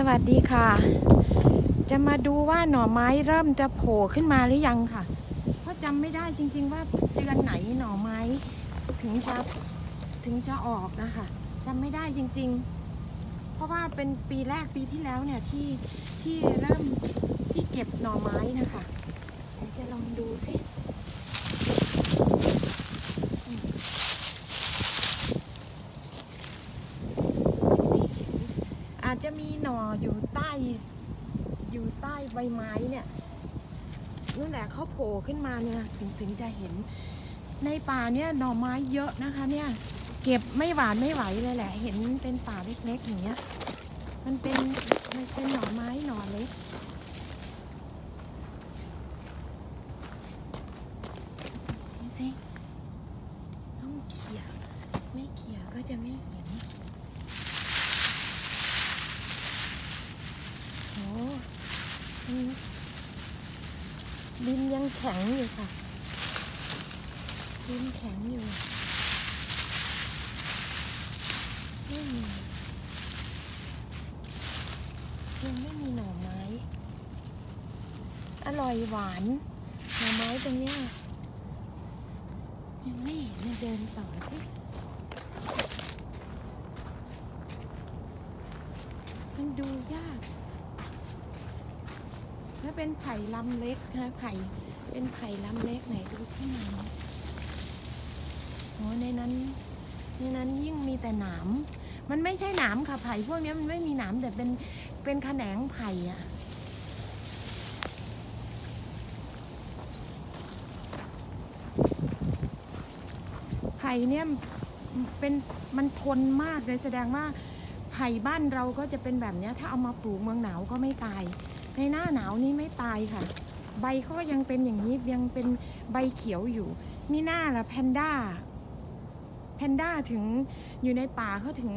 สวัสดีค่ะ จะมาดูว่าหน่อไม้เริ่มจะโผล่ขึ้นมาหรือยังค่ะ เพราะจำไม่ได้จริง ๆ ว่าเดือนไหนหน่อไม้ ถึงจะถึงจะออกนะคะจำไม่ได้จริง ๆ เพราะว่าเป็นปีแรกปีที่แล้วเนี่ยที่ที่เริ่มที่เก็บหน่อไม้นะคะจะลองดูสิ อาจจะมีหน่ออยู่ใต้ อยู่ใต้ใบไม้เนี่ยนั่นแหละเขาโผล่ขึ้นมาเนี่ยถึงถึงจะเห็น ในป่าเนี่ยหน่อไม้เยอะนะคะ เนี่ย เก็บไม่หวานไม่ไหวเลยแหละ เห็นเป็นป่าเล็กๆอย่างเงี้ย มันเป็นมันเป็นหน่อไม้หน่อเล็กเห็นสิต้องเขี่ยไม่เขี่ยก็จะไม่เห็นโอ้อืม ดินยังแข็งอยู่ค่ะ ดินแข็งอยู่ไม่มียังไม่มีหน่อไม้ อร่อยหวาน หน่อไม้ตรงเนี้ยยังไม่เห็นเดินต่อที่มันดูยาก ถ้าเป็นไผ่ลำเล็กนะไผ่เป็นไผ่ลำเล็กไหนดูข้างในโอ้ในนั้นในนั้นยิ่งมีแต่หนามมันไม่ใช่หนามค่ะไผ่พวกนี้มันไม่มีหนามแต่เป็นเป็นแขนงไผ่อะไผ่เนี่ยเป็นมันทนมากเลยแสดงว่าไผ่บ้านเราก็จะเป็นแบบนี้ถ้าเอามาปลูกเมืองหนาวก็ไม่ตาย ในหน้าหนาวนี้ไม่ตายค่ะ ใบเขาก็ยังเป็นอย่างนี้ยังเป็นใบเขียวอยู่ มีหน้าละแพนด้าแพนด้าถึงอยู่ในป่าเขาถึง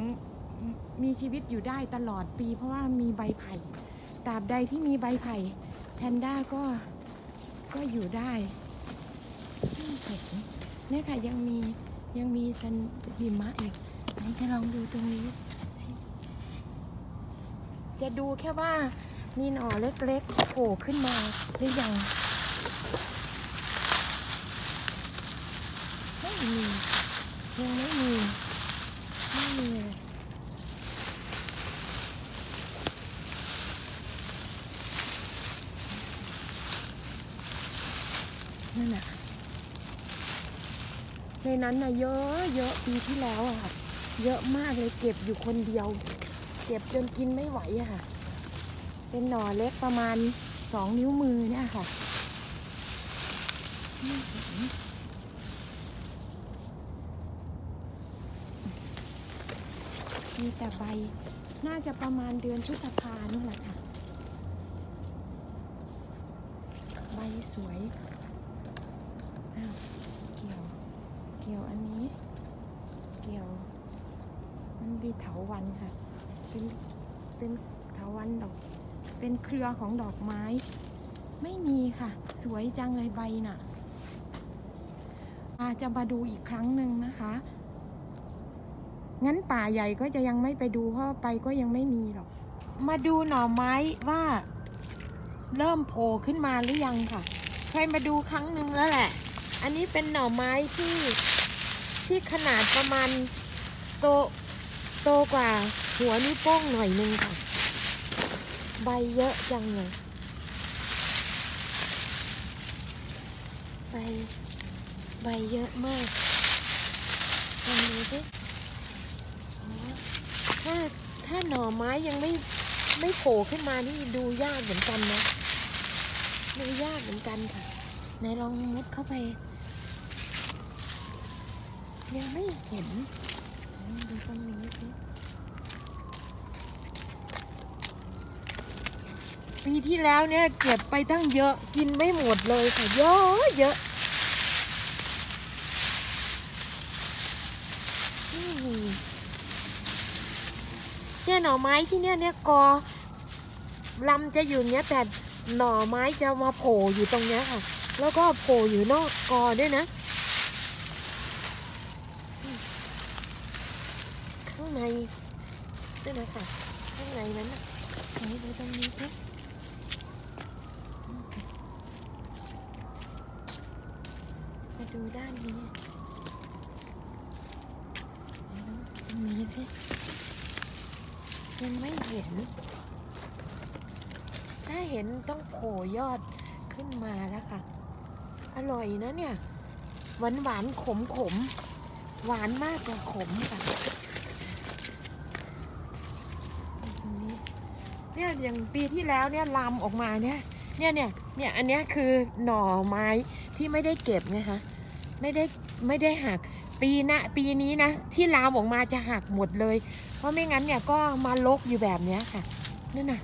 มีชีวิตอยู่ได้ตลอดปี เพราะว่ามีใบไผ่ตราบใดที่มีใบไผ่แพนด้าก็ก็อยู่ได้เห็นเนี่ยค่ะยังมียังมีซันหิมะอีกไหนจะลองดูตรงนี้จะดูแค่ว่า มีหน่อเล็กๆโผล่ขึ้นมาหรือยังไม่มียังไม่มีไม่มีนั่นน่ะในนั้นน่ะเยอะเยอะปีที่แล้วอะค่ะ เยอะมากเลยเก็บอยู่คนเดียว เก็บจนกินไม่ไหวอะค่ะ เป็นหน่อเล็กประมาณสองนิ้วมือเนี่ยค่ะ มีแต่ใบน่าจะประมาณเดือนพฤษภานี่แหละค่ะ ใบสวยอ้าวเกี่ยว เกี่ยวอันนี้ เกี่ยว มันมีเถาวันค่ะ เป็น เป็นเถาวันดอก เป็นเครือของดอกไม้ ไม่มีค่ะ สวยจังเลยใบน่ะอาจะมาดูอีกครั้งหนึ่งนะคะ งั้นป่าใหญ่ก็จะยังไม่ไปดูเพราะไปก็ยังไม่มีหรอก มาดูหน่อไม้ว่า เริ่มโผล่ขึ้นมาหรือยังค่ะเคยมาดูครั้งหนึ่งแล้วแหละ อันนี้เป็นหน่อไม้ที่ที่ขนาดประมาณโตโตกว่าหัวนิ้วโป้งหน่อยนึงค่ะ ใบเยอะจังเลยใบใบเยอะมากลองดูสิถ้าถ้าหน่อไม้ยังไม่ไม่โผล่ขึ้นมานี่ดูยากเหมือนกันนะดูยากเหมือนกันค่ะไหนลองมุดเข้าไป ยังไม่เห็นดูตรงนี้สิ ปีที่แล้วเนี่ยเก็บไปตั้งเยอะกินไม่หมดเลยค่ะเยอะเยอะเนี่ยหน่อไม้ที่เนี่ยเนี่ยกอลำจะอยู่เนี้ยแต่หน่อไม้จะมาโผล่อยู่ตรงเนี้ยค่ะ แล้วก็โผล่อยู่นอกกอด้วยนะข้างในนี่นะคะข้างในนั้นนะไหนดูตรงนี้สิมา ดูด้านนี้ดูตรงนี้สิ ยังไม่เห็น ถ้าเห็นต้องโผล่ยอดขึ้นมาแล้วค่ะ อร่อยนะเนี่ย หวานหวานขมขมๆหวานมากกว่าขมค่ะตรงนี้เนี่ยอย่างปีที่แล้วเนี่ยลำออกมาเนี่ยเนี่ยเนี่ยเนี่ยอันเนี้ยคือหน่อไม้ที่ไม่ได้เก็บไงคะ ไม่ได้ไม่ได้หักปีนะปีนี้นะ ที่ลามออกมาจะหักหมดเลย เพราะไม่งั้นเนี่ยก็มาลกอยู่แบบเนี้ยค่ะนั่นน่ะ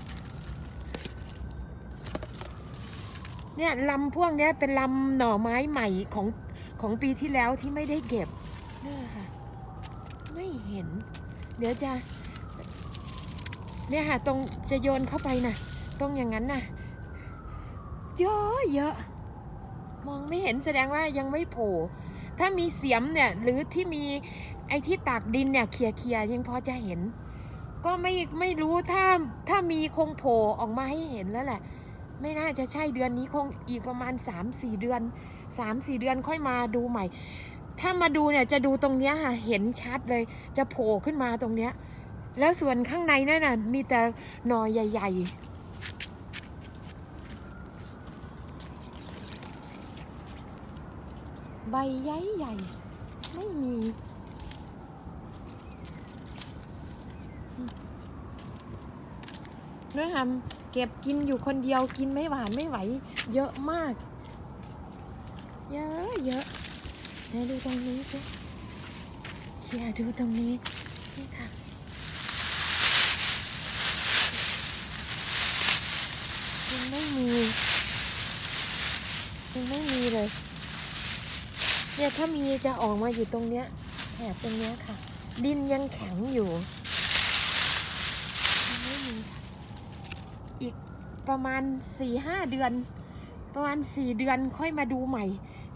เนี่ยลำพวกเนี้ยเป็นลำหน่อไม้ใหม่ของของปีที่แล้วที่ไม่ได้เก็บเนี่ยค่ะไม่เห็น เดี๋ยวจะเนี่ยค่ะตรงจะโยนเข้าไปนะตรงอย่างนั้นน่ะเยอะเยอะ มองไม่เห็นแสดงว่ายังไม่โผล่ถ้ามีเสียมเนี่ยหรือที่มีไอ้ที่ตากดินเนี่ยเคลียเคลียยังพอจะเห็น ก็ไม่ไม่รู้ถ้าถ้ามีคงโผล่ออกมาให้เห็นแล้วแหละ ไม่น่าจะใช่เดือนนี้คงอีกประมาณ 3-4 เดือน 3-4 เดือนค่อยมาดูใหม่ ถ้ามาดูเนี่ยจะดูตรงเนี้ยค่ะเห็นชัดเลยจะโผล่ขึ้นมาตรงเนี้ยแล้วส่วนข้างในนั่นน่ะมีแต่หน่อใหญ่ ๆ ใบใหญ่ใหญ่ ไม่มีเนื้อหำเก็บกินอยู่คนเดียวกินไม่หวานไม่ไหว เยอะมาก เยอะเยอะไหนดูตรงนี้สิเฮียดูตรงนี้ นี่ค่ะยังไม่มียังไม่มีเลย เนี่ยถ้ามีจะออกมาอยู่ตรงเนี้ยแถบตรงเนี้ยค่ะ ดินยังแข็งอยู่ไม่มีค่ะอีกประมาณสี่ห้าเดือน ประมาณสี่เดือนค่อยมาดูใหม่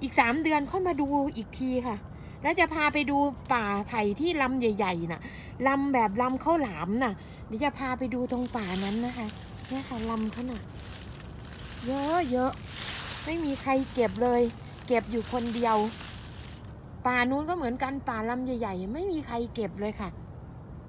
อีกสามเดือนค่อยมาดูอีกทีค่ะ แล้วจะพาไปดูป่าไผ่ที่ลำใหญ่ๆน่ะลำแบบลำข้าวหลามน่ะเดี๋ยวจะพาไปดูตรงป่านั้นนะคะเนี่ยค่ะลำขนาดเยอะเยอะไม่มีใครเก็บเลย เก็บอยู่คนเดียว ป่านู้นก็เหมือนกันป่าลำใหญ่ ๆ ไม่มีใครเก็บเลยค่ะ